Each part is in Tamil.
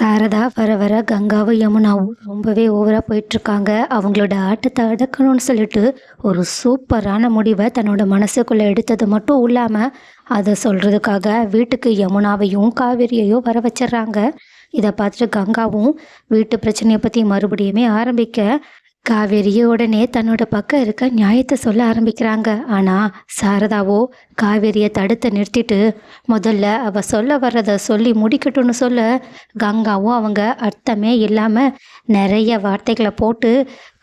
சாரதா வர வர கங்காவும் யமுனாவும் ரொம்பவே ஓவராக போயிட்டுருக்காங்க. அவங்களோட ஆட்டத்தை அடக்கணும்னு சொல்லிட்டு ஒரு சூப்பரான முடிவை தன்னோட மனசுக்குள்ளே எடுத்தது மட்டும் இல்லாமல் அதை சொல்கிறதுக்காக வீட்டுக்கு யமுனாவையும் காவேரியையும் வர வச்சிடுறாங்க. இதை பார்த்துட்டு கங்காவும் வீட்டு பிரச்சனையை பற்றி மறுபடியுமே ஆரம்பிக்க காவேரியே உடனே தன்னோட பக்கம் இருக்க நியாயத்தை சொல்ல ஆரம்பிக்கிறாங்க. ஆனால் சாரதாவோ காவேரியை தடுத்து நிறுத்திட்டு முதல்ல அவ சொல்ல வர்றதை சொல்லி முடிக்கட்டும்னு சொல்ல கங்காவும் அவங்க அர்த்தமே இல்லாமல் நிறைய வார்த்தைகளை போட்டு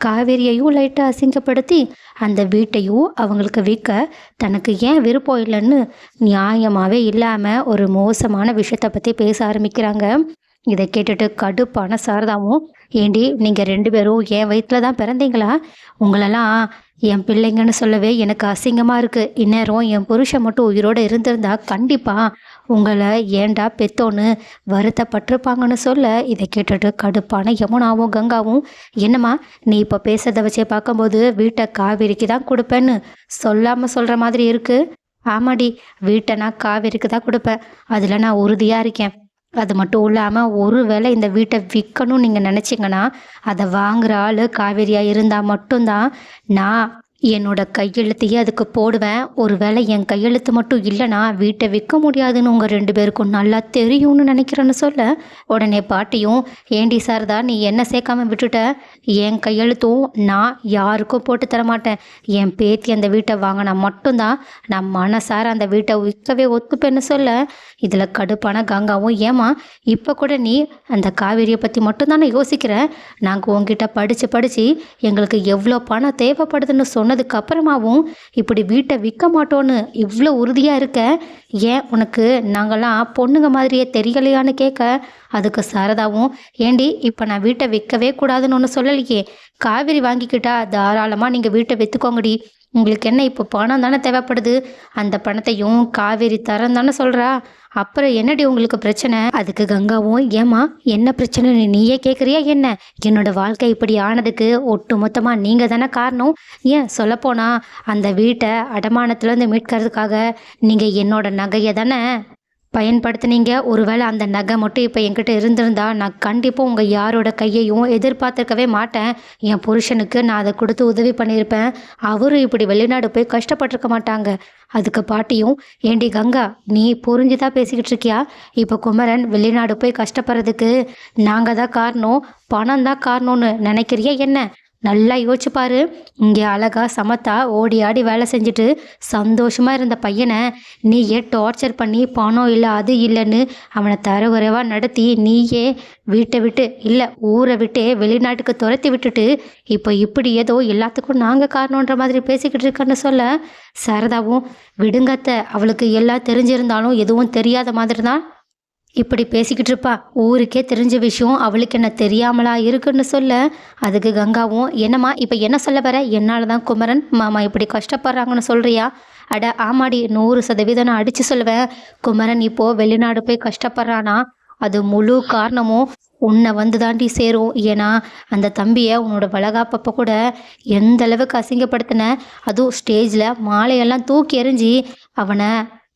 காவேரியையும் லைட்டாக அசிங்கப்படுத்தி அந்த வீட்டையும் அவங்களுக்கு விற்க தனக்கு ஏன் விருப்பம் இல்லைன்னு நியாயமாகவே இல்லாமல் ஒரு மோசமான விஷயத்தை பற்றி பேச ஆரம்பிக்கிறாங்க. இதை கேட்டுட்டு கடுப்பான சாரதாவும் ஏண்டி நீங்கள் ரெண்டு பேரும் என் வயிற்றில் தான் பிறந்தீங்களா? உங்களெல்லாம் என் பிள்ளைங்கன்னு சொல்லவே எனக்கு அசிங்கமாக இருக்குது இந்நேரம் என் புருஷன் மட்டும் உயிரோடு இருந்திருந்தா கண்டிப்பாக உங்களை ஏண்டா பெத்தோன்னு வருத்தப்பட்டிருப்பாங்கன்னு சொல்ல இதை கேட்டுட்டு கடுப்பான யமுனாவும் கங்காவும் என்னம்மா நீ இப்போ பேசுறதை வச்சே பார்க்கும்போது வீட்டை காவேரிக்கு தான் கொடுப்பேன்னு சொல்லாமல் சொல்கிற மாதிரி இருக்குது ஆமாடி வீட்டை நான் காவேரிக்கு தான் கொடுப்பேன். அதில் நான் உறுதியாக இருக்கேன். அது மட்டும் இல்லாமல் ஒரு வேளை இந்த வீட்டை விற்கணும்னு நீங்கள் நினச்சிங்கன்னா அதை வாங்குற ஆள் காவேரியாக இருந்தால் மட்டும்தான் நான் என்னோட கையெழுத்தையே அதுக்கு போடுவேன். ஒரு வேளை என் கையெழுத்து மட்டும் இல்லைனா வீட்டை விற்க முடியாதுன்னு உங்கள் ரெண்டு பேருக்கும் நல்லா தெரியும்னு நினைக்கிறேன்னு சொல்ல. உடனே பாட்டியும் ஏண்டி சாரதா நீ என்ன சேர்க்காம விட்டுட்ட? என் கையெழுத்தும் நான் யாருக்கும் போட்டு தர மாட்டேன். என் பேத்தி அந்த வீட்டை வாங்கினா மட்டும்தான் நான் மனசார அந்த வீட்டை விற்கவே ஒத்துப்பேன்னு சொல்ல. இதில் கடுப்பான கங்காவும் ஏமா இப்போ கூட நீ அந்த காவேரியை பற்றி மட்டும்தானே யோசிக்கிறேன் நாங்கள் உங்ககிட்ட படித்து படித்து எங்களுக்கு எவ்வளோ பணம் தேவைப்படுதுன்னு சொன்ன சொன்னதுக்கு அப்புறமாவும் இப்படி வீட்டை விற்க மாட்டோன்னு இவ்வளோ உறுதியாக இருக்க? ஏன் உனக்கு நாங்கள்லாம் பொண்ணுங்க மாதிரியே தெரியலையான்னு கேட்க? அதுக்கு சாரதாவும் ஏண்டி இப்போ நான் வீட்டை விற்கவே கூடாதுன்னு ஒன்று சொல்லலையே? காவிரி வாங்கிக்கிட்டா தாராளமாக நீங்கள் வீட்டை விற்றுக்கோங்கடி உங்களுக்கு என்ன இப்போ பணம் தானே தேவைப்படுது? அந்த பணத்தையும் காவேரி தரம் தானே சொல்கிறா அப்புறம் என்னடி உங்களுக்கு பிரச்சனை? அதுக்கு கங்காவும் ஏமா என்ன பிரச்சனைன்னு நீயே கேட்குறியா என்ன? என்னோட வாழ்க்கை இப்படி ஆனதுக்கு ஒட்டு மொத்தமாக நீங்கள் தானே காரணம். ஏன் சொல்லப்போனால் அந்த வீட்டை அடமானத்துலேருந்து மீட்கிறதுக்காக நீங்கள் என்னோட நகையை தானே பயன்படுத்தினீங்க. ஒருவேளை அந்த நகை மட்டும் இப்போ என்கிட்ட இருந்திருந்தா நான் கண்டிப்பாக உங்கள் யாரோட கையையும் எதிர்பார்த்துருக்கவே மாட்டேன். என் புருஷனுக்கு நான் அதை கொடுத்து உதவி பண்ணியிருப்பேன். அவரும் இப்படி வெளிநாடு போய் கஷ்டப்பட்டிருக்க மாட்டாங்க. அதுக்கு பாட்டியும் ஏண்டி கங்கா நீ புரிஞ்சுதான் பேசிக்கிட்டு இருக்கியா? இப்போ குமரன் வெளிநாடு போய் கஷ்டப்படுறதுக்கு நாங்கள் தான் காரணம் பணம் தான் காரணம்னு நினைக்கிறியா என்ன? நல்லா யோசிச்சுப்பாரு இங்கே அழகா சமத்தா ஓடி ஆடி வேலை செஞ்சுட்டு சந்தோஷமாக இருந்த பையனை நீயே டார்ச்சர் பண்ணி பணம் இல்லை அது இல்லைன்னு அவனை தரவுறைவாக நடத்தி நீயே வீட்டை விட்டு இல்லை ஊரை விட்டு வெளிநாட்டுக்கு துரத்தி விட்டுட்டு இப்போ இப்படி ஏதோ எல்லாத்துக்கும் நாங்கள் காரணன்ற மாதிரி பேசிக்கிட்டு இருக்கன்னு சொல்ல. சரதாவும் விடுங்கத்த அவளுக்கு எல்லாம் தெரிஞ்சிருந்தாலும் எதுவும் தெரியாத மாதிரி தான் இப்படி பேசிக்கிட்டு இருப்பா. ஊருக்கே தெரிஞ்ச விஷயம் அவளுக்கு என்ன தெரியாமலா இருக்குன்னு சொல்ல. அதுக்கு கங்காவும் என்னம்மா இப்போ என்ன சொல்ல வர? என்னால் தான் குமரன் மாமா இப்படி கஷ்டப்படுறாங்கன்னு சொல்கிறியா அட ஆமாடி நூறு சதவீதம் நான் அடித்து சொல்லுவேன். குமரன் இப்போது வெளிநாடு போய் கஷ்டப்படுறானா? அது முழு காரணமும் உன்னை வந்து தாண்டி சேரும். ஏன்னா அந்த தம்பியை உன்னோட வளகாப்பப்போ கூட எந்த அளவுக்கு அசிங்கப்படுத்தின? அதுவும் ஸ்டேஜில் மாலையெல்லாம் தூக்கி எறிஞ்சி அவனை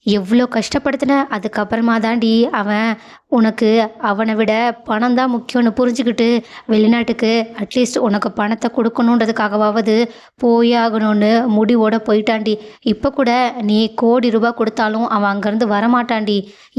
எவ்வளோ கஷ்டப்படுத்தின? அதுக்கப்புறமா தாண்டி அவன் உனக்கு அவனை விட பணம் தான் முக்கியம்னு புரிஞ்சுக்கிட்டு வெளிநாட்டுக்கு அட்லீஸ்ட் உனக்கு பணத்தை கொடுக்கணுன்றதுக்காகவாவது போயாகணும்னு முடிவோட போயிட்டாண்டி. இப்போ கூட நீ கோடி ரூபாய் கொடுத்தாலும் அவன் அங்கேருந்து வரமாட்டாண்டி.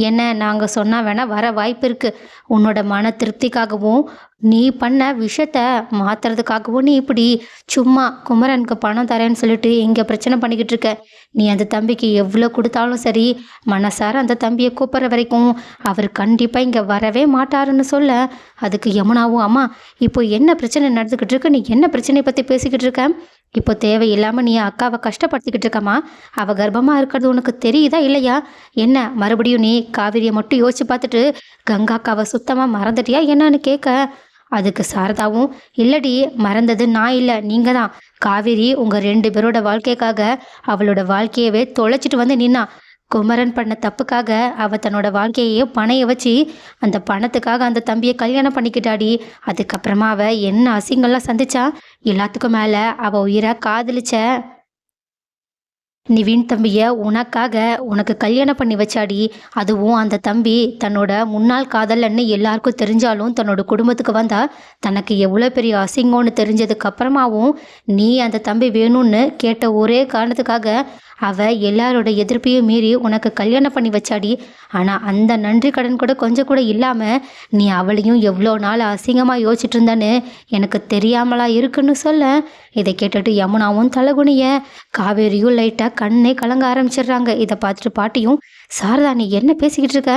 என்ன நாங்கள் சொன்னால் வேணால் வர வாய்ப்பு இருக்குது உன்னோட மன திருப்திக்காகவும் நீ பண்ண விஷயத்த மாத்துறதுக்காகவும் நீ இப்படி சும்மா குமரனுக்கு பணம் தரேன்னு சொல்லிட்டு இங்கே பிரச்சனை பண்ணிக்கிட்டு இருக்க. நீ அந்த தம்பிக்கு எவ்வளோ கொடுத்தாலும் சரி மனசார அந்த தம்பியை கூப்பிட்ற வரைக்கும் அவர் கண்டிப்பாக இங்கே வரவே மாட்டாருன்னு சொல்ல அதுக்கு யமுனாவும் அம்மா இப்போ என்ன பிரச்சனை நடந்துக்கிட்டு இருக்கு? நீ என்ன பிரச்சனையை பற்றி பேசிக்கிட்டு இருக்க? இப்போ தேவையில்லாமல் நீ அக்காவை கஷ்டப்படுத்திக்கிட்டு இருக்கம்மா. அவள் கர்ப்பமாக இருக்கிறது உனக்கு தெரியுதா இல்லையா? என்ன மறுபடியும் நீ காவிரியை மட்டும் யோசிச்சு பார்த்துட்டு கங்கா அக்காவை சுத்தமாக மறந்துட்டியா? என்னன்னு கேட்க அதுக்கு சாரதாவும் இல்லடி மறந்தது நான் இல்லை நீங்கள் தான். காவேரி உங்கள் ரெண்டு பேரோட வாழ்க்கைக்காக அவளோட வாழ்க்கையவே தொலைச்சிட்டு வந்து நின்னா. குமரன் பண்ண தப்புக்காக அவ தன்னோட வாழ்க்கையே பணைய வச்சு அந்த பணத்துக்காக அந்த தம்பியை கல்யாணம் பண்ணிக்கிட்டாடி. அதுக்கப்புறமா அவ என்ன அசிங்கம்லாம் சந்திச்சா? எல்லாத்துக்கும் மேலே அவள் உயிரை காதலிச்ச நிவின் தம்பியை உனக்காக உனக்கு கல்யாணம் பண்ணி வச்சாடி. அதுவும் அந்த தம்பி தன்னோட முன்னாள் காதலன்னு எல்லாருக்கும் தெரிஞ்சாலும் தன்னோட குடும்பத்துக்கு வந்தா தனக்கு எவ்வளோ பெரிய அசிங்கம்னு தெரிஞ்சதுக்கு அப்புறமாவும் நீ அந்த தம்பி வேணும்னு கேட்ட ஒரே காரணத்துக்காக அவ எல்லாரோட எதிர்ப்பையும் மீறி உனக்கு கல்யாணம் பண்ணி வச்சாடி. ஆனால் அந்த நன்றி கடன் கூட கொஞ்சம் கூட இல்லாமல் நீ அவளையும் எவ்வளோ நாள் அசிங்கமாக யோசிச்சுட்டு இருந்தான்னு எனக்கு தெரியாமலா இருக்குன்னு சொல்ல. இதை கேட்டுட்டு யமுனாவும் தலகுனிய காவேரியும் லைட்டாக கண்ணே கலங்க ஆரம்பிச்சிடுறாங்க. இதை பார்த்துட்டு பாட்டியும் சாரதா நீ என்ன பேசிக்கிட்டு இருக்க?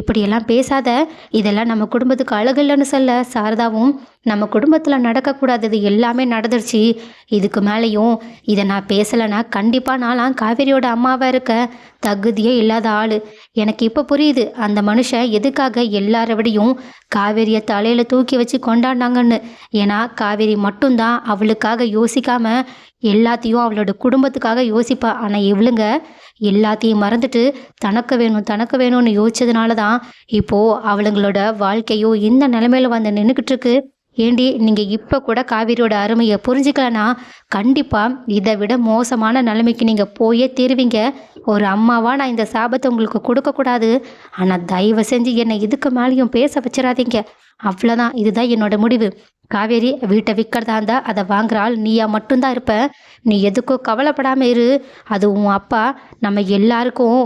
இப்படியெல்லாம் பேசாத. இதெல்லாம் நம்ம குடும்பத்துக்கு அழகு இல்லைன்னு சொல்ல சாரதாவும் நம்ம குடும்பத்தில் நடக்கக்கூடாதது எல்லாமே நடந்துருச்சு. இதுக்கு மேலேயும் இதை நான் பேசலைன்னா கண்டிப்பாக நான்லாம் காவேரியோட அம்மாவாக இருக்க தகுதியே இல்லாத ஆள். எனக்கு இப்போ புரியுது அந்த மனுஷன் எதுக்காக எல்லாரோடையும் காவேரியை தலையில் தூக்கி வச்சு கொண்டாடினாங்கன்னு. ஏன்னா காவேரி மட்டும்தான் அவளுக்காக யோசிக்காமல் எல்லாத்தையும் அவளோட குடும்பத்துக்காக யோசிப்பா. ஆனால் இவளுங்க எல்லாத்தையும் மறந்துட்டு தனக்கு வேணும் தனக்கு வேணும்னு யோசிச்சதுனால தான் இப்போது அவளுங்களோட வாழ்க்கையோ இந்த நிலைமையில் வந்து நின்றுக்கிட்டு இருக்கு ஏண்டி நீங்கள் இப்போ கூட காவிரியோட அருமையை புரிஞ்சுக்கலனா கண்டிப்பாக இதை விட மோசமான நிலைமைக்கு நீங்கள் போயே தீருவீங்க. ஒரு அம்மாவாக நான் இந்த சாபத்தை உங்களுக்கு கொடுக்கக்கூடாது. ஆனால் தயவு செஞ்சு என்னை இதுக்கு மேலேயும் பேச வச்சிடாதீங்க. அவ்வளோதான் இதுதான் என்னோட முடிவு. காவேரி வீட்டை விற்கிறதா இருந்தா அதை வாங்குற ஆள் நீயா மட்டும்தான் இருப்ப. நீ எதுக்கும் கவலைப்படாமல் இரு. அது உன் அப்பா நம்ம எல்லாருக்கும்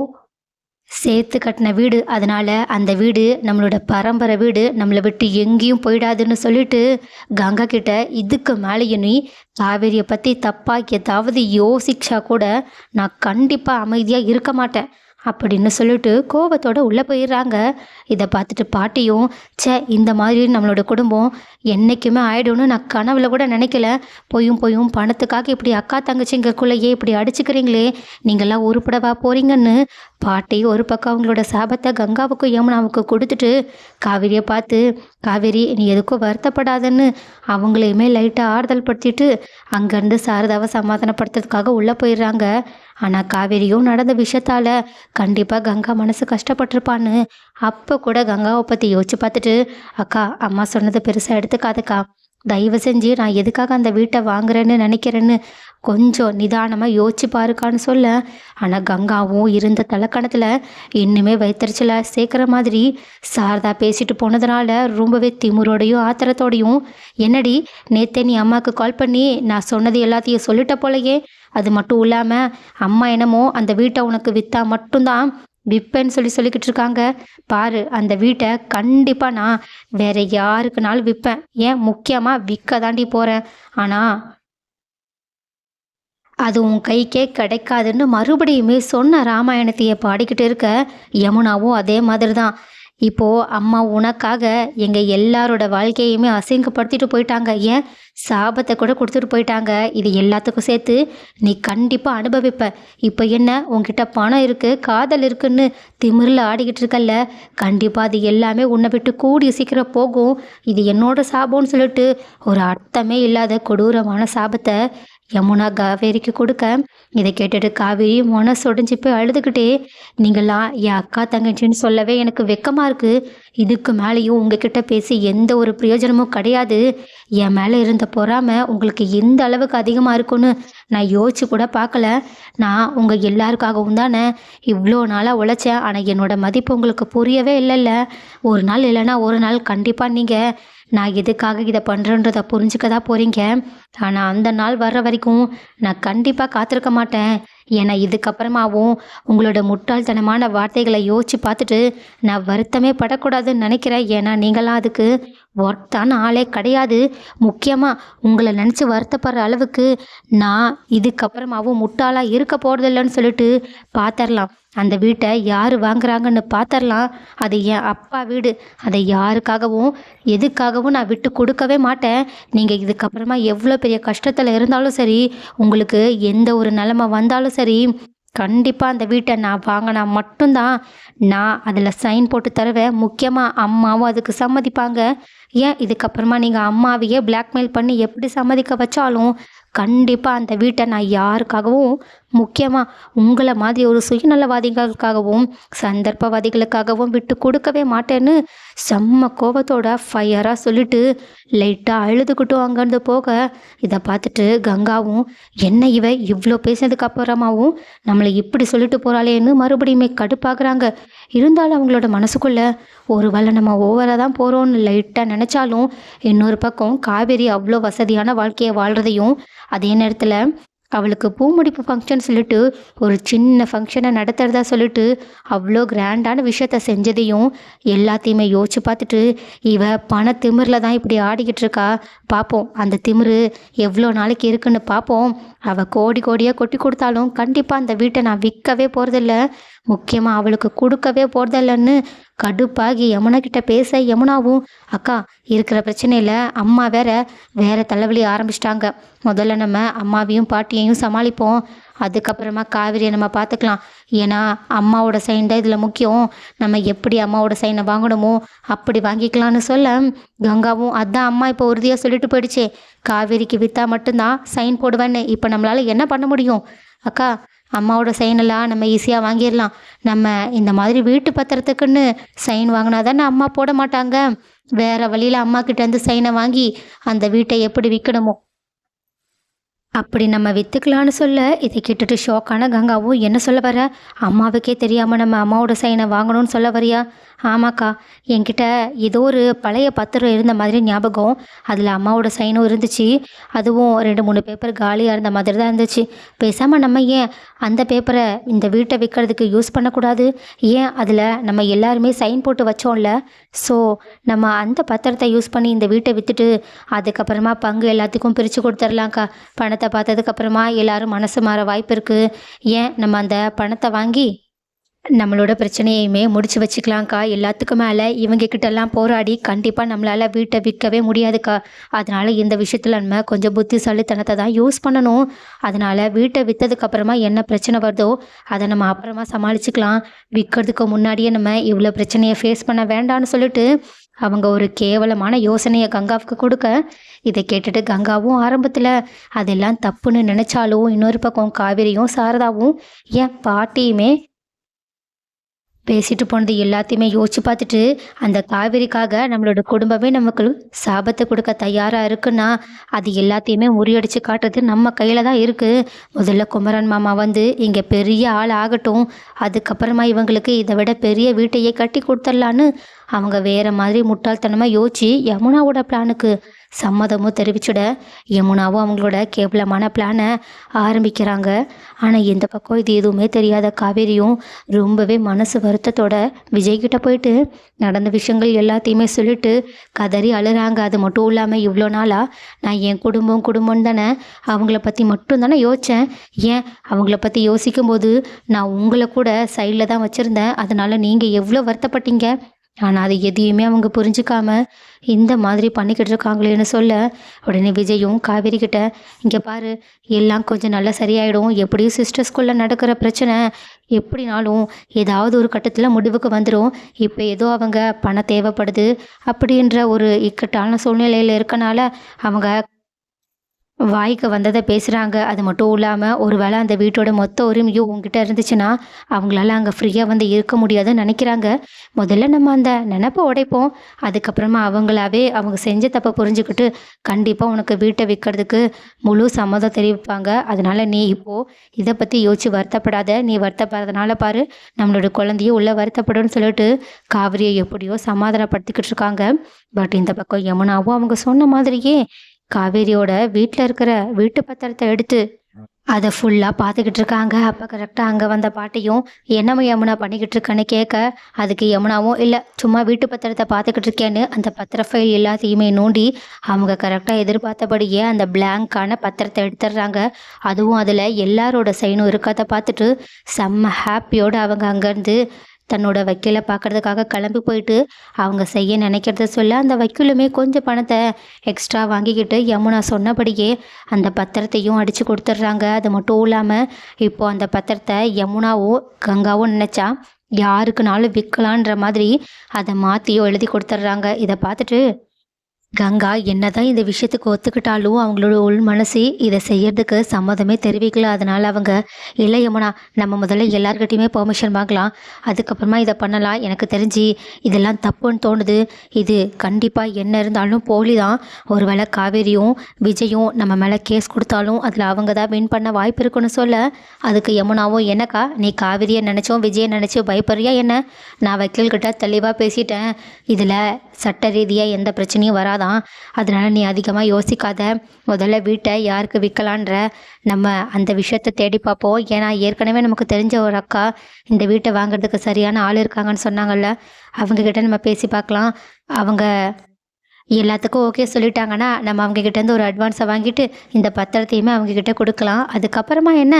சேர்த்து கட்டின வீடு. அதனால் அந்த வீடு நம்மளோட பரம்பரை வீடு. நம்மளை விட்டு எங்கேயும் போயிடாதுன்னு சொல்லிட்டு கங்கா கிட்ட இதுக்கு மேலேயும் நீ காவேரியை பற்றி தப்பாக ஏதாவது யோசிச்சா கூட நான் கண்டிப்பாக அமைதியாக இருக்க மாட்டேன். அப்படின்னு சொல்லிட்டு கோபத்தோடு உள்ளே போயிடுறாங்க. இதை பார்த்துட்டு பாட்டியும் ச்சே இந்த மாதிரி நம்மளோட குடும்பம் என்றைக்குமே ஆயிடும்னு நான் கனவுல கூட நினைக்கல. பொய்யும் பொய்யும் பணத்துக்காக இப்படி அக்கா தங்கச்சிங்கக்குள்ளேயே இப்படி அடிச்சுக்கிறீங்களே. நீங்கள்லாம் உருப்படவா போகிறீங்கன்னு பாட்டி ஒரு பக்கம் அவங்களோட சாபத்தை கங்காவுக்கும் யமுனாவுக்கு கொடுத்துட்டு காவேரியை பார்த்து காவேரி நீ எதுக்கும் வருத்தப்படாதன்னு. அவங்களையுமே லைட்டாக ஆறுதல் படுத்திட்டு அங்கேருந்து சாரதாவை சமாதானப்படுத்துறதுக்காக உள்ளே போயிடுறாங்க. ஆனால் காவேரியும் நடந்த விஷயத்தால் கண்டிப்பாக கங்கா மனசு கஷ்டப்பட்டிருப்பான்னு அப்போ கூட கங்காவை பற்றி யோசிச்சு பார்த்துட்டு அக்கா அம்மா சொன்னது பெருசாக எடுத்துக்காதக்கா. தயவு செஞ்சு நான் எதுக்காக அந்த வீட்டை வாங்குறேன்னு நினைக்கிறேன்னு கொஞ்சம் நிதானமாக யோசிச்சு பாருக்கான்னு சொல்ல. ஆனால் கங்காவும் இருந்த தலக்கணத்தில் இன்னுமே வைத்தறிச்சல சேர்க்குற மாதிரி சாரதா பேசிட்டு போனதுனால ரொம்பவே திமுறோடையும் ஆத்திரத்தோடையும் என்னடி நேத்தே நீ அம்மாவுக்கு கால் பண்ணி நான் சொன்னது எல்லாத்தையும் சொல்லிட்ட போலயே. அது மட்டும் இல்லாமல் அம்மா என்னமோ அந்த வீட்டை உனக்கு விற்றா மட்டும்தான் விற்பேன்னு சொல்லி சொல்லிக்கிட்டு இருக்காங்க. பாரு அந்த வீட்டை கண்டிப்பாக நான் வேற யாருக்குனாலும் விற்பேன் ஏன்? முக்கியமாக விற்க தாண்டி போகிறேன் ஆனால் அது உன் கைக்கே கிடைக்காதுன்னு மறுபடியுமே சொன்ன ராமாயணத்தையே பாடிக்கிட்டு இருக்க யமுனாவும் அதே மாதிரி தான் இப்போது அம்மா உனக்காக எங்கள் எல்லாரோட வாழ்க்கையுமே அசிங்கப்படுத்திட்டு போயிட்டாங்க. ஏன்? சாபத்தை கூட கொடுத்துட்டு போயிட்டாங்க. இது எல்லாத்துக்கும் சேர்த்து நீ கண்டிப்பாக அனுபவிப்ப. இப்போ என்ன? உங்ககிட்ட பணம் இருக்குது காதல் இருக்குன்னு திமிரில் ஆடிக்கிட்டு இருக்கல்ல. கண்டிப்பாக அது எல்லாமே உன்னை விட்டு கூடி சீக்கிரம் போகும். இது என்னோட சாபம்னு சொல்லிட்டு ஒரு அர்த்தமே இல்லாத கொடூரமான சாபத்தை யமுனா காவேரிக்கு கொடுக்க. இதை கேட்டுட்டு காவேரி மனசு உடஞ்சி போய் அழுதுகிட்டே நீங்களாம் என் அக்கா தங்கச்சின்னு சொல்லவே எனக்கு வெக்கமாக இருக்குது இதுக்கு மேலேயும் உங்ககிட்ட பேசி எந்த ஒரு பிரயோஜனமும் கிடையாது. என் மேலே இருந்த பொறாமை உங்களுக்கு எந்த அளவுக்கு அதிகமாக இருக்குன்னு நான் யோசிச்சு கூட பார்க்கல. நான் உங்கள் எல்லாருக்காகவும் தானே இவ்வளோ நாளாக உழைச்சேன். ஆனால் என்னோட மதிப்பு உங்களுக்கு புரியவே இல்லைல்ல. ஒரு நாள் இல்லைன்னா ஒரு நாள் கண்டிப்பாக நீங்கள் நான் எதுக்காக இதை பண்ணுறேன்றதை புரிஞ்சுக்க தான் போகிறீங்க ஆனால் அந்த நாள் வர்ற வரைக்கும் நான் கண்டிப்பாக காத்திருக்க மாட்டேன். ஏன்னா இதுக்கப்புறமாவும் உங்களோட முட்டாள்தனமான வார்த்தைகளை யோசித்து பார்த்துட்டு நான் வருத்தமே படக்கூடாதுன்னு நினைக்கிறேன். ஏன்னா நீங்களாம் அதுக்கு ஒர்த்தான ஆளே கிடையாது. முக்கியமாக உங்களை நினச்சி வருத்தப்படுற அளவுக்கு நான் இதுக்கப்புறமாவும் முட்டாளாக இருக்க போகிறதில்லன்னு சொல்லிட்டு பார்த்துடலாம் அந்த வீட்டை யார் வாங்குறாங்கன்னு பார்த்துடலாம் அது என் அப்பா வீடு. அதை யாருக்காகவும் எதுக்காகவும் நான் விட்டு கொடுக்கவே மாட்டேன். நீங்கள் இதுக்கப்புறமா எவ்வளோ பெரிய கஷ்டத்தில் இருந்தாலும் சரி உங்களுக்கு எந்த ஒரு நிலமை வந்தாலும் சரி கண்டிப்பாக அந்த வீட்டை நான் வாங்கினா மட்டும்தான் நான் அதில் சைன் போட்டு தருவேன். முக்கியமாக அம்மாவும் அதுக்கு சம்மதிப்பாங்க. ஏன்? இதுக்கப்புறமா நீங்கள் அம்மாவையே பிளாக்மெயில் பண்ணி எப்படி சம்மதிக்க வச்சாலும் கண்டிப்பாக அந்த வீட்டை நான் யாருக்காகவும் முக்கியமாக உங்களை மாதிரி ஒரு சுயநலவாதிகளுக்காகவும் சந்தர்ப்பவாதிகளுக்காகவும் விட்டு கொடுக்கவே மாட்டேன்னு செம்ம கோபத்தோட ஃபயராக சொல்லிட்டு லைட்டாக அழுதுகிட்டும் அங்கேருந்து போக இதை பார்த்துட்டு கங்காவும் என்ன இவ? இவ்வளோ பேசினதுக்கு அப்புறமாவும் நம்மளை இப்படி சொல்லிட்டு போகிறாளேன்னு மறுபடியுமே கடுப்பாக்குறாங்க. இருந்தாலும் அவங்களோட மனசுக்குள்ள ஒரு வேளை நம்ம ஓவராக தான் போகிறோம்னு லைட்டாக நினச்சாலும் இன்னொரு பக்கம் காவேரி அவ்வளோ வசதியான வாழ்க்கையை வாழ்கிறதையும் அதே நேரத்தில் அவளுக்கு பூமுடிப்பு ஃபங்க்ஷன் சொல்லிட்டு ஒரு சின்ன ஃபங்க்ஷனை நடத்துறதா சொல்லிட்டு அவ்வளோ கிராண்டான விஷயத்த செஞ்சதையும் எல்லாத்தையுமே யோசிச்சு பார்த்துட்டு இவ பண திமிரில் தான் இப்படி ஆடிக்கிட்டு இருக்கா. பார்ப்போம் அந்த திமிரு எவ்வளோ நாளைக்கு இருக்குன்னு பார்ப்போம் அவள் கோடி கோடியாக கொட்டி கொடுத்தாலும் கண்டிப்பாக அந்த வீட்டை நான் விற்கவே போகிறதில்ல முக்கியமாக அவளுக்கு கொடுக்கவே போகிறதில்லன்னு கடுப்பாகி யமுனா கிட்ட பேச யமுனாவும் அக்கா இருக்கிற பிரச்சனையில் அம்மா வேற வேற தலைவலி ஆரம்பிச்சிட்டாங்க. முதல்ல நம்ம அம்மாவையும் பாட்டியையும் சமாளிப்போம். அதுக்கப்புறமா காவிரியை நம்ம பார்த்துக்கலாம் ஏன்னா அம்மாவோட சைன் தான் இதில் முக்கியம். நம்ம எப்படி அம்மாவோட சைனை வாங்கணுமோ அப்படி வாங்கிக்கலாம்னு சொல்ல கங்காவும் அதான் அம்மா இப்போ உறுதியாக சொல்லிட்டு போயிடுச்சே. காவேரிக்கு விற்றா மட்டும்தான் சைன் போடுவேன்னு. இப்போ நம்மளால் என்ன பண்ண முடியும்? அக்கா அம்மாவோட சைனெல்லாம் நம்ம ஈஸியாக வாங்கிடலாம். நம்ம இந்த மாதிரி வீட்டு பத்திரத்துக்குன்னு சைன் வாங்கினா தானே அம்மா போட மாட்டாங்க. வேற வழியில் அம்மா கிட்டேருந்து சைனை வாங்கி அந்த வீட்டை எப்படி விற்கணுமோ. அப்படி நம்ம விற்றுக்கலான்னு சொல்ல இதை கேட்டுட்டு ஷோக்கான கங்காவும் என்ன சொல்ல வர? அம்மாவுக்கே தெரியாமல் நம்ம அம்மாவோட சைனை வாங்கணும்னு சொல்ல வரியா? ஆமாக்கா என்கிட்ட ஏதோ ஒரு பழைய பத்திரம் இருந்த மாதிரி ஞாபகம். அதில் அம்மாவோட சைனும் இருந்துச்சு. அதுவும் ரெண்டு மூணு பேப்பர் காலியாக இருந்த மாதிரி தான் இருந்துச்சு. பேசாமல் நம்ம ஏன் அந்த பேப்பரை இந்த வீட்டை விற்கிறதுக்கு யூஸ் பண்ணக்கூடாது? ஏன் அதில் நம்ம எல்லாருமே சைன் போட்டு வச்சோம்ல? ஸோ நம்ம அந்த பத்திரத்தை யூஸ் பண்ணி இந்த வீட்டை விற்றுட்டு அதுக்கப்புறமா பங்கு எல்லாத்துக்கும் பிரித்து கொடுத்துர்லாம்க்கா. பணத்தை பார்த்ததுக்கப்புறமா எல்லோரும் மனசு மாற வாய்ப்பு இருக்குது ஏன் நம்ம அந்த பணத்தை வாங்கி நம்மளோட பிரச்சனையுமே முடிச்சு வச்சுக்கலாம்க்கா. எல்லாத்துக்கும் மேலே இவங்க கிட்டலாம் போராடி கண்டிப்பாக நம்மளால் வீட்டை விற்கவே முடியாதுக்கா. அதனால் இந்த விஷயத்தில் நம்ம கொஞ்சம் புத்திசாலித்தனத்தை தான் யூஸ் பண்ணணும். அதனால் வீட்டை விற்றதுக்கப்புறமா என்ன பிரச்சனை வருதோ அதை நம்ம அப்புறமா சமாளிச்சுக்கலாம். விற்கிறதுக்கு முன்னாடியே நம்ம இவ்வளோ பிரச்சனையை ஃபேஸ் பண்ண வேண்டாம்னு சொல்லிட்டு அவங்க ஒரு கேவலமான யோசனையை கங்காவுக்கு கொடுக்க இதை கேட்டுட்டு கங்காவும் ஆரம்பத்தில் அதெல்லாம் தப்புன்னு நினச்சாலும் இன்னொரு பக்கம் காவேரியும் சாரதாவும் ஏன் பாட்டியுமே பேசிட்டு போனது எல்லாத்தையுமே யோசிச்சு பார்த்துட்டு அந்த காவேரிக்காக நம்மளோட குடும்பமே நமக்கு சாபத்தை கொடுக்க தயாராக இருக்குன்னா அது எல்லாத்தையுமே முறியடிச்சு காட்டுறது நம்ம கையில் தான் இருக்குது முதல்ல குமரன் மாமா வந்து இங்கே பெரிய ஆள் ஆகட்டும் அதுக்கப்புறமா இவங்களுக்கு இதை விட பெரிய வீட்டையே கட்டி கொடுத்துடலான்னு அவங்க வேறு மாதிரி முட்டாள்தனமாக யோசிச்சு யமுனாவோட பிளானுக்கு சம்மதமும் தெரிவிச்சுட யமுனாவும் அவங்களோட கேவலமான பிளானை ஆரம்பிக்கிறாங்க. ஆனால் இந்த பக்கம் இது எதுவுமே தெரியாத காவேரியும் ரொம்பவே மனசு வருத்தத்தோட விஜய்கிட்ட போயிட்டு நடந்த விஷயங்கள் எல்லாத்தையுமே சொல்லிட்டு கதறி அழுறாங்க. அது மட்டும் இல்லாமல் இவ்வளோ நாளாக நான் என் குடும்பம் குடும்பம் தானே அவங்கள பற்றி மட்டும் தானே யோசித்தேன் ஏன்? அவங்கள பற்றி யோசிக்கும்போது நான் உங்களை கூட சைடில் தான் வச்சுருந்தேன். அதனால் நீங்கள் எவ்வளோ வருத்தப்பட்டீங்க? ஆனால் அது எதையுமே அவங்க புரிஞ்சுக்காம இந்த மாதிரி பண்ணிக்கிட்டு இருக்காங்களேன்னு சொல்ல உடனே விஜயும் காவேரி கிட்ட இங்கே பாரு எல்லாம் கொஞ்சம் நல்லா சரியாயிடும். எப்படியும் சிஸ்டர்ஸ்குள்ளே நடக்கிற பிரச்சனை. எப்படினாலும் ஏதாவது ஒரு கட்டத்தில் முடிவுக்கு வந்துடும் இப்போ ஏதோ அவங்க பணம் தேவைப்படுது. அப்படின்ற ஒரு இக்கட்டான சூழ்நிலையில் இருக்கனால அவங்க வாய்க்கு வந்ததை பேசுகிறாங்க அது மட்டும் இல்லாமல் ஒரு வேளை அந்த வீட்டோட மொத்த உரிமையும் உங்ககிட்ட இருந்துச்சுன்னா அவங்களால அங்கே ஃப்ரீயாக வந்து இருக்க முடியாதுன்னு நினைக்கிறாங்க. முதல்ல நம்ம அந்த நினப்பை உடைப்போம். அதுக்கப்புறமா அவங்களாவே அவங்க செஞ்ச தப்பை புரிஞ்சுக்கிட்டு கண்டிப்பாக உனக்கு வீட்டை விற்கிறதுக்கு முழு சம்மதம் தெரிவிப்பாங்க. அதனால் நீ இப்போது இதை பற்றி யோசிச்சு வருத்தப்படாத. நீ வருத்தப்படுறதுனால பாரு நம்மளோட குழந்தையும் உள்ள வருத்தப்படும்னு சொல்லிட்டு காவிரியை எப்படியோ சமாதானப்படுத்திக்கிட்டு இருக்காங்க. பட் இந்த பக்கம் யமுனாவும் அவங்க சொன்ன மாதிரியே காவேரியோட வீட்டில் இருக்கிற வீட்டு பத்திரத்தை எடுத்து அதை ஃபுல்லாக பார்த்துக்கிட்டு இருக்காங்க. அப்போ கரெக்டாக அங்கே வந்த பாட்டியும் என்னம்மா யமுனா பண்ணிக்கிட்டு இருக்கேன்னு கேட்க அதுக்கு யமுனாவும் இல்லை சும்மா வீட்டு பத்திரத்தை பார்த்துக்கிட்டு இருக்கேன்னு அந்த பத்திர ஃபைல் எல்லாத்தையுமே நோண்டி அவங்க கரெக்டாக எதிர்பார்த்தபடியே அந்த பிளாங்கான பத்திரத்தை எடுத்துடுறாங்க. அதுவும் அதில் எல்லாரோட சைனும் இருக்கதை பார்த்துட்டு செம்ம ஹாப்பியோடு அவங்க அங்கேருந்து தன்னோட வக்கீலை பார்க்கறதுக்காக கிளம்பி போயிட்டு அவங்க செய்ய நினைக்கிறத சொல்ல அந்த வக்கீலுமே கொஞ்சம் பணத்தை எக்ஸ்ட்ரா வாங்கிக்கிட்டு யமுனா சொன்னபடியே அந்த பத்திரத்தையும் அடித்து கொடுத்துட்றாங்க. அது மட்டும் இல்லாமல் இப்போது அந்த பத்திரத்தை யமுனாவும் கங்காவும் நினச்சா யாருக்குனாலும் விற்கலான்ற மாதிரி அதை மாற்றியும் எழுதி கொடுத்துட்றாங்க. இதை பார்த்துட்டு கங்கா என்னதான் இந்த விஷயத்துக்கு ஒத்துக்கிட்டாலும் அவங்களோட உள் மனசு இதை செய்யறதுக்கு சம்மதமே தெரிவிக்கல. அதனால அவங்க இல்லை யமுனா நம்ம முதல்ல எல்லார்கிட்டையுமே பெர்மிஷன் வாங்கலாம். அதுக்கப்புறமா இதை பண்ணலாம். எனக்கு தெரிஞ்சு இதெல்லாம் தப்புன்னு தோணுது. இது கண்டிப்பாக என்ன இருந்தாலும் போலி தான். ஒருவேளை காவேரியும் விஜயும் நம்ம மேலே கேஸ் கொடுத்தாலும் அதில் அவங்க தான் வின் பண்ண வாய்ப்பு இருக்குன்னு சொல்ல அதுக்கு யமுனாவும் என்னக்கா நீ காவேரியை நினச்சோம் விஜயை நினச்சோ பயப்படுறியா என்ன? நான் வக்கீல்கிட்ட தெளிவாக பேசிட்டேன். இதில் சட்ட ரீதியாக எந்த பிரச்சனையும் வராது. தான் அதனால் நீ அதிகமாக யோசிக்காத. முதல்ல வீட்டை யாருக்கு விற்கலான்ற நம்ம அந்த விஷயத்தை தேடி பார்ப்போம். ஏன்னா ஏற்கனவே நமக்கு தெரிஞ்ச ஒரு அக்கா இந்த வீட்டை வாங்குறதுக்கு சரியான ஆள் இருக்காங்கன்னு சொன்னாங்கல்ல. அவங்கக்கிட்ட நம்ம பேசி பார்க்கலாம். அவங்க எல்லாத்துக்கும் ஓகே சொல்லிட்டாங்கன்னா நம்ம அவங்க கிட்டேருந்து ஒரு அட்வான்ஸை வாங்கிட்டு இந்த பத்திரத்தையுமே அவங்கக்கிட்ட கொடுக்கலாம். அதுக்கப்புறமா என்ன?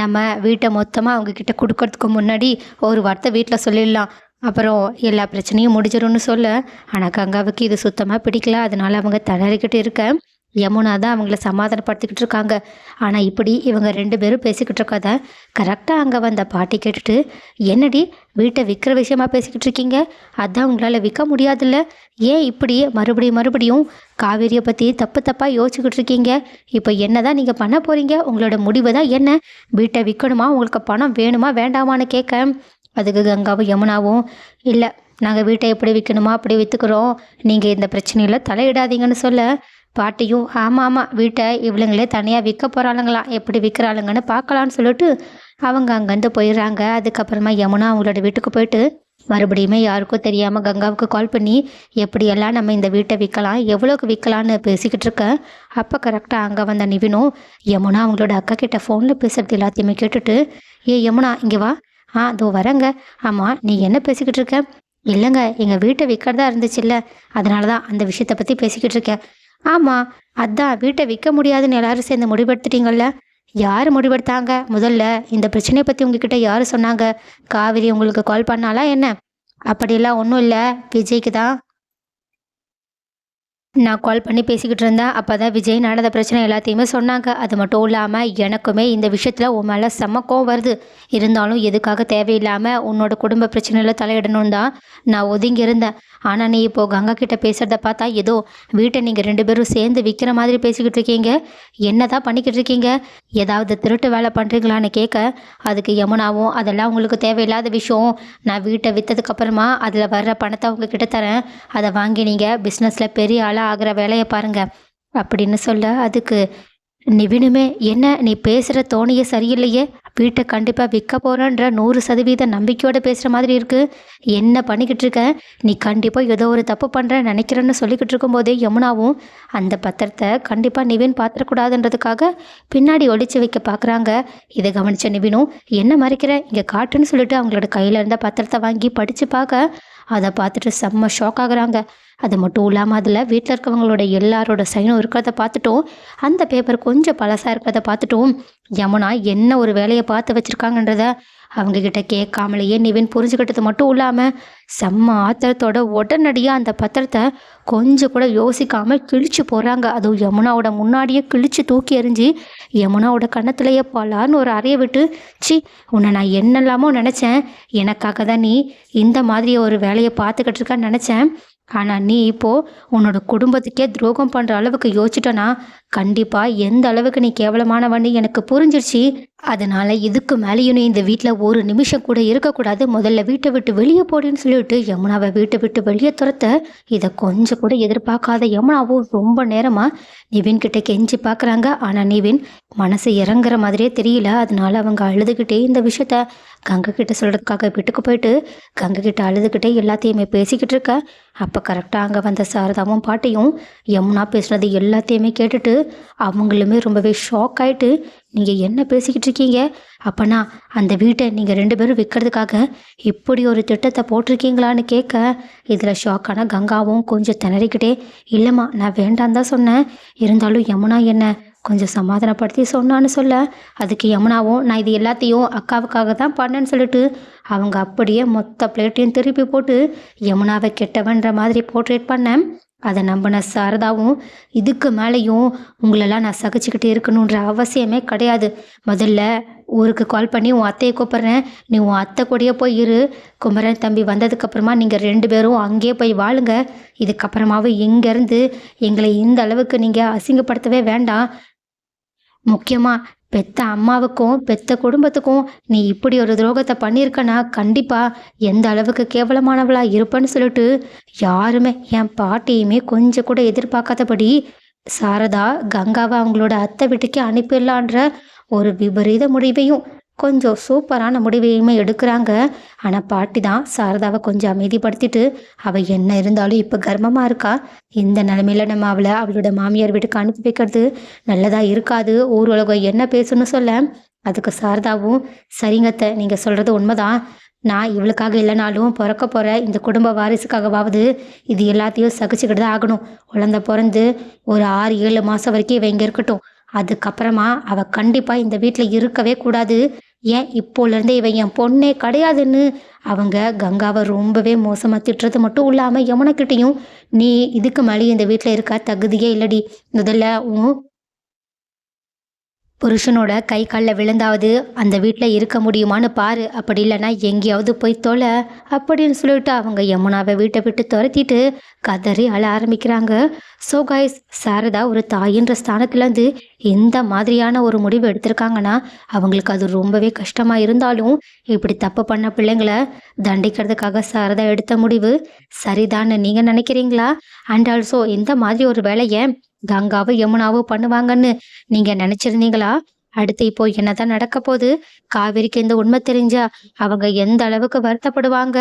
நம்ம வீட்டை மொத்தமாக அவங்கக்கிட்ட கொடுக்கறதுக்கு முன்னாடி ஒரு வார்த்தை வீட்டில் சொல்லிடலாம். அப்புறம் எல்லா பிரச்சனையும் முடிஞ்சிடும்னு சொல்ல ஆனால் கங்காவுக்கு இது சுத்தமாக பிடிக்கல. அதனால அவங்க தளறிக்கிட்டு இருக்க யமுனா தான் அவங்கள சமாதானப்படுத்திக்கிட்டு இருக்காங்க. ஆனால் இப்படி இவங்க ரெண்டு பேரும் பேசிக்கிட்டு இருக்காத கரெக்டாக அங்கே வந்த பாட்டி கேட்டுட்டு என்னடி வீட்டை விற்கிற விஷயமா பேசிக்கிட்டு இருக்கீங்க? அதான் உங்களால் விற்க முடியாதுல்ல. ஏன் இப்படி மறுபடியும் மறுபடியும் காவேரியை பற்றி தப்பு தப்பாக யோசிச்சுக்கிட்டு இருக்கீங்க? இப்போ என்ன தான் நீங்கள் பண்ண போகிறீங்க உங்களோட முடிவு தான் என்ன? வீட்டை விற்கணுமா உங்களுக்கு பணம் வேணுமா? வேண்டாமான்னு கேட்க அதுக்கு கங்காவும் யமுனாவும் இல்லை நாங்கள் வீட்டை எப்படி விற்கணுமா அப்படி விற்றுக்குறோம் நீங்கள் இந்த பிரச்சனையில் தலையிடாதீங்கன்னு சொல்ல பாட்டியும் ஆமாம் ஆமாம் வீட்டை இவளுங்களே தனியாக விற்க போகிறாளுங்களாம் எப்படி விற்கிறாளுங்கன்னு பார்க்கலான்னு சொல்லிட்டு அவங்க அங்கேருந்து போயிடுறாங்க. அதுக்கப்புறமா யமுனா அவங்களோட வீட்டுக்கு போயிட்டு மறுபடியுமே யாருக்கும் தெரியாமல் கங்காவுக்கு கால் பண்ணி எப்படியெல்லாம் நம்ம இந்த வீட்டை விற்கலாம்? எவ்வளோக்கு விற்கலான்னு பேசிக்கிட்டு இருக்கேன் அப்போ கரெக்டாக அங்கே வந்த நிவினும் யமுனா அவங்களோட அக்கா கிட்ட ஃபோனில் பேசுகிறது எல்லாத்தையுமே கேட்டுட்டு ஏ யமுனா இங்கே வா. ஆ அதோ வரேங்க. ஆமாம் நீ என்ன பேசிக்கிட்டு இருக்க? இல்லைங்க எங்கள் வீட்டை விற்கிறதா இருந்துச்சுல்ல. அதனால தான் அந்த விஷயத்தை பற்றி பேசிக்கிட்டு இருக்கேன். ஆமாம் அதான் வீட்டை விற்க முடியாதுன்னு எல்லாரும் சேர்ந்து முடிவெடுத்துட்டீங்கல்ல? யார் முடிவெடுத்தாங்க? முதல்ல இந்த பிரச்சனையை பற்றி உங்ககிட்ட யார் சொன்னாங்க? காவிரி உங்களுக்கு கால் பண்ணாலாம் என்ன? அப்படியெல்லாம் ஒன்றும் இல்லை. விஜய்க்கு தான் நான் கால் பண்ணி பேசிக்கிட்டு இருந்தேன். அப்போ தான் விஜய் நடந்த பிரச்சனை எல்லாத்தையுமே சொன்னாங்க. அது மட்டும் இல்லாமல் எனக்குமே இந்த விஷயத்தில் உன் மேலே சமக்கம் வருது. இருந்தாலும் எதுக்காக தேவையில்லாமல் உன்னோட குடும்ப பிரச்சனையில் தலையிடணும் தான் நான் ஒதுங்கி இருந்தேன். ஆனால் நீ இப்போ கங்கா கிட்ட பேசுகிறத பார்த்தா ஏதோ வீட்டை நீங்கள் ரெண்டு பேரும் சேர்ந்து விற்கிற மாதிரி பேசிக்கிட்டு இருக்கீங்க. என்ன தான் பண்ணிக்கிட்டு இருக்கீங்க? ஏதாவது திருட்டு வேலை பண்ணுறீங்களான்னு கேட்க அதுக்கு யமுனாவும் அதெல்லாம் உங்களுக்கு தேவையில்லாத விஷயம். நான் வீட்டை விற்றதுக்கப்புறமா அதில் வர்ற பணத்தை உங்ககிட்ட தரேன். அதை வாங்கி நீங்கள் பிஸ்னஸில் பெரிய ஆளாக ஆகிற வேலையை பாருங்கள் அப்படின்னு சொல்ல அதுக்கு நிவினுமே என்ன நீ பேசுகிற தோணியே சரியில்லையே? வீட்டை கண்டிப்பாக விற்க போகிறன்ற நூறு சதவீத நம்பிக்கையோடு பேசுகிற மாதிரி இருக்குது என்ன பண்ணிக்கிட்டு இருக்க? நீ கண்டிப்பாக ஏதோ ஒரு தப்பு பண்ணுற நினைக்கிறேன்னு சொல்லிக்கிட்டு இருக்கும்போதே யமுனாவும் அந்த பத்திரத்தை கண்டிப்பாக நிவின் பார்த்துடக்கூடாதுன்றதுக்காக பின்னாடி ஒழிச்சு வைக்க பார்க்குறாங்க இதை கவனித்த நிவினும் என்ன மறைக்கிற? இங்கே காட்டுன்னு சொல்லிட்டு அவங்களோட கையில் இருந்த பத்திரத்தை வாங்கி படித்து பார்க்க அதை பார்த்துட்டு செம்ம ஷாக் ஆகுறாங்க. அது மட்டும் இல்லாமல் அதில் வீட்டில் இருக்கவங்களோட எல்லாரோட சைனும் இருக்கிறத பார்த்துட்டும் அந்த பேப்பர் கொஞ்சம் பழசாக இருக்கிறத பார்த்துட்டும் யமுனா என்ன ஒரு வேலையை பார்த்து வச்சுருக்காங்கன்றத அவங்கக்கிட்ட கேட்காமலேயே நிவின் புரிஞ்சுக்கிட்டது மட்டும் இல்லாமல் செம்ம ஆத்திரத்தோட உடனடியாக அந்த பத்திரத்தை கொஞ்சம் கூட யோசிக்காமல் கிழிச்சு போகிறாங்க அதுவும் யமுனாவோட முன்னாடியே கிழிச்சு தூக்கி எறிஞ்சு யமுனாவோட கன்னத்துலேயே பலான்னு ஒரு அறைய விட்டு சி உன்னை நான் என்னெல்லாமோ நினச்சேன். எனக்காக தான் நீ இந்த மாதிரி ஒரு வேலையை பார்த்துக்கிட்டு இருக்கான்னு நினச்சேன். ஆனால் நீ இப்போது உன்னோட குடும்பத்துக்கே துரோகம் பண்ணுற அளவுக்கு யோசிச்சிட்டனா கண்டிப்பாக எந்த அளவுக்கு நீ கேவலமானவன்னு எனக்கு புரிஞ்சிருச்சு. அதனால் இதுக்கு மேலேயும் இந்த வீட்டில் ஒரு நிமிஷம் கூட இருக்கக்கூடாது. முதல்ல வீட்டை விட்டு வெளியே போடின்னு சொல்லிட்டு யமுனாவை வீட்டை விட்டு வெளியே துரத்த இதை கொஞ்சம் கூட எதிர்பார்க்காத யமுனாவும் ரொம்ப நேரமாக நிவின்கிட்ட கெஞ்சி பார்க்குறாங்க. ஆனால் நிவின் மனசு இறங்குற மாதிரியே தெரியல. அதனால அவங்க அழுதுகிட்டே இந்த விஷயத்த கங்கை கிட்ட சொல்கிறதுக்காக வீட்டுக்கு போயிட்டு கங்கை கிட்ட அழுதுகிட்டே எல்லாத்தையுமே பேசிக்கிட்டு இருக்க. அப்போ கரெக்டாக அங்கே வந்த சாரதாவும் பாட்டையும் யமுனா பேசுனது எல்லாத்தையுமே கேட்டுட்டு அவங்களுமே ரொம்பவே ஷாக் ஆயிட்டு நீங்கள் என்ன பேசிக்கிட்டு இருக்கீங்க? அப்பனா அந்த வீட்டை நீங்கள் ரெண்டு பேரும் விற்கிறதுக்காக இப்படி ஒரு திட்டத்தை போட்டிருக்கீங்களான்னு கேட்க இதில் ஷாக்கான கங்காவும் கொஞ்சம் திணறிக்கிட்டே இல்லைம்மா நான் வேண்டாம் தான் சொன்னேன். இருந்தாலும் யமுனா என்ன கொஞ்சம் சமாதானப்படுத்தி சொன்னான்னு சொல்ல அதுக்கு யமுனாவும் நான் இது எல்லாத்தையும் அக்காவுக்காக தான் பண்ணேன்னு சொல்லிட்டு அவங்க அப்படியே மொத்த பிளேட்டையும் திருப்பி போட்டு யமுனாவை கெட்டவன்ற மாதிரி போர்ட்ரேட் பண்ணேன். அதை நம்பின சாரதாவும் இதுக்கு மேலேயும் உங்களெல்லாம் நான் சகிச்சுக்கிட்டு இருக்கணுன்ற அவசியமே கிடையாது. முதல்ல ஊருக்கு கால் பண்ணி உன் அத்தையை கூப்பிட்றேன். நீ உன் அத்தை கூடயே போய் இரு. குமரன் தம்பி வந்ததுக்கப்புறமா நீங்கள் ரெண்டு பேரும் அங்கேயே போய் வாழுங்க. இதுக்கப்புறமாவும் இங்கேருந்து எங்களை இந்த அளவுக்கு நீங்கள் அசிங்கப்படுத்தவே வேண்டாம். முக்கியமாக பெத்த அம்மாவுக்கும் பெத்த குடும்பத்துக்கும் நீ இப்படி ஒரு துரோகத்தை பண்ணியிருக்கனா கண்டிப்பாக எந்த அளவுக்கு கேவலமானவளாக இருப்பேன்னு சொல்லிட்டு யாருமே என் பாட்டியுமே கொஞ்சம் கூட எதிர்பார்க்காதபடி சாரதா கங்காவை அவங்களோட அத்தை வீட்டுக்கு அனுப்பிடலான்ற ஒரு விபரீத முடிவையும் கொஞ்சம் சூப்பரான முடிவையுமே எடுக்கிறாங்க. ஆனால் பாட்டி தான் சாரதாவை கொஞ்சம் அமைதிப்படுத்திட்டு அவள் என்ன இருந்தாலும் இப்போ கர்ப்பமாக இருக்கா? இந்த நிலமையில நம்ம அவளை அவளோட மாமியார் வீட்டுக்கு அனுப்பி வைக்கிறது நல்லதாக இருக்காது? ஊர் உலகம் என்ன பேசணும்னு சொல்ல? அதுக்கு சாரதாவும் சரிங்கத்தை நீங்கள் சொல்கிறது உண்மைதான். நான் இவளுக்காக இல்லைனாலும் பிறக்க போகிற இந்த குடும்ப வாரிசுக்காகவாவது இது எல்லாத்தையும் சகிச்சுக்கிட்டு தான் ஆகணும். குழந்த பிறந்து ஒரு ஆறு ஏழு மாதம் வரைக்கும் இவ இங்கே இருக்கட்டும். அதுக்கப்புறமா அவள் கண்டிப்பாக இந்த வீட்டில் இருக்கவே கூடாது. ஏன்? இப்போலேருந்தே இவன் என் பொண்ணே கிடையாதுன்னு. அவங்க கங்காவை ரொம்பவே மோசமாக திட்டுறது மட்டும் இல்லாமல் யமுனக்கிட்டேயும் நீ இதுக்கு மேலே இந்த வீட்டில் இருக்க தகுதியே இல்லடி. முதல்ல உன் புருஷனோட கை காலில் விழுந்தாவது அந்த வீட்டில் இருக்க முடியுமான்னு பாரு. அப்படி இல்லைன்னா எங்கேயாவது போய் தொலை. அப்படின்னு சொல்லிட்டு அவங்க யமுனாவை வீட்டை விட்டு துரத்திட்டு கதறி அழ ஆரம்பிக்கிறாங்க. ஸோ கைஸ் சாரதா ஒரு தாயின்ற ஸ்தானத்துலேருந்து இந்த மாதிரியான ஒரு முடிவு எடுத்திருக்காங்கன்னா அவங்களுக்கு அது ரொம்பவே கஷ்டமாக இருந்தாலும் இப்படி தப்பு பண்ண பிள்ளைங்களை தண்டிக்கிறதுக்காக சாரதா எடுத்த முடிவு சரிதான்னு நீங்கள் நினைக்கிறீங்களா? அண்ட் ஆல்சோ இந்த மாதிரி ஒரு வேலையை கங்காவோ யமுனாவும் பண்ணுவாங்கன்னு நீங்க நினைச்சிருந்தீங்களா? அடுத்து இப்போ என்னதான் நடக்க போகுது காவேரிக்கு இந்த உண்மை தெரிஞ்சா அவங்க எந்த அளவுக்கு வருத்தப்படுவாங்க?